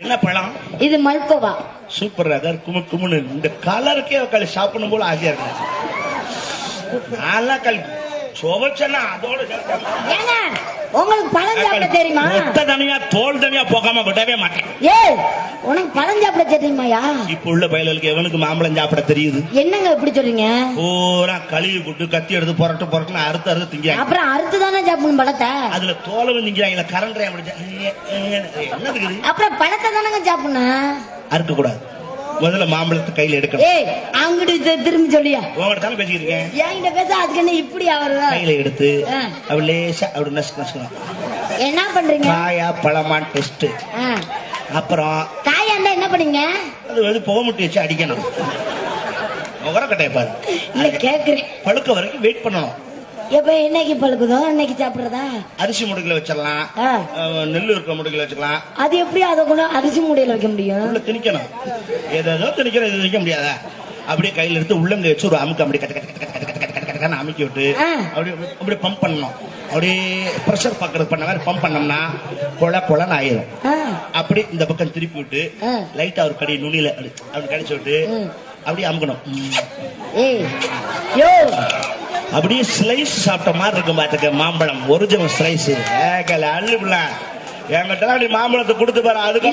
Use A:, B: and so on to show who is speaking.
A: என்ன பழம்?
B: இது மல்கோவா.
A: சூப்பர் அதான் குமு குமுன்னு. இந்த கலருக்கே களி சாப்பிடணும் போல ஆசையா இருக்கு. நல்லா களி சுவைச்சனா அதோட
B: உங்களுக்கு பழம் சாப்பிட தெரியுமா?
A: மொத்த தனியா தோல் தனியா போகாம விடவே மாட்டேன்.
B: ஏய் உனக்கு பழம் சாப்பிட தெரியுமாயா?
A: இப்ப உள்ள பயலுக்கு எவனுக்கு மாம்பழம் சாப்பிட தெரியுது?
B: என்னங்க இப்படி சொல்றீங்க?
A: பூரா கழுவி விட்டு கத்தி எடுத்து புரட்டு புரட்டுன்னு அறுத்து அறுத்து திங்கிறாங்க.
B: அப்புறம் அறுத்து தானே சாப்பிடணும் பழத்தை?
A: அதுல தோலவும் திங்கிறாங்க கரண்டரை அப்படி என்னதுக்கு?
B: அப்புறம் பழத்தை தானங்க சாப்பிடணும்?
A: அறுக்க கூடாது முதல்ல மாம்பழத்தை கையில எடுக்கணும்.
B: ஏய் அங்கிட்டு தி- திரும்பி சொல்லியா?
A: உங்கள்கிட்ட தானே பேசிக்கிறேன்
B: என்கிட்ட பேச அதுக்கு என்ன இப்படி ஆவறதா
A: கையில எடுத்து. அப்படி லேசா அப்படி நசுக்கு நசுக்கணும்
B: என்ன பண்றீங்க?
A: காயா பழமான் டெஸ்ட். அப்புறம்
B: காயா இருந்தா என்ன பண்ணீங்க?
A: அது வந்து புகமுட்டி வச்சு அடிக்கணும். உரக்கட்டைய பாரு.
B: இல்ல கேக்குறேன்.
A: பழுக்க வரைக்கும் வெயிட் பண்ணணும்.
B: எப்ப என்னைக்கு பழுக்குதோ அன்னைக்கு சாப்பிடுறதா?
A: அரிசி முடுக்குல வச்சிடலாம். நெல் இருக்கிற முடுக்குல வச்சுக்கலாம்.
B: அது எப்படி அதை கூட அரிசி முடியல வைக்க முடியும்?
A: உள்ள திணிக்கணும். ஏதோ திணிக்கிற இது வைக்க முடியாதா? அப்படியே கையில எடுத்து உள்ளங்க வச்சு ஒரு அமுக்க அப்படி கட்டு கட்டு அமுக்கி விட்டு அப்படியே அப்படியே பம்ப் பண்ணணும். அப்படியே ப்ரெஷர் பாக்குறது பண்ண மாதிரி பம்ப் பண்ணோம்னா கொல கொலன்னு ஆயிரும். அப்படி இந்த பக்கம் திருப்பி விட்டு லைட்டா ஒரு கடி நுனியில அப்படி கடிச்சு விட்டு அப்படியே அமுக்கணும்.
B: ஏய். யோ.
A: அப்படியே ஸ்லைஸ் சாப்பிட்ட மாதிரி இருக்கும் பாத்துக்க மாம்பழம். ஒரிஜினல் ஸ்லைஸ் ஏகல அள்ளுபிள்ள என்கிட்ட அப்படி மாம்பழத்தை கொடுத்து பாரு அதுக்கு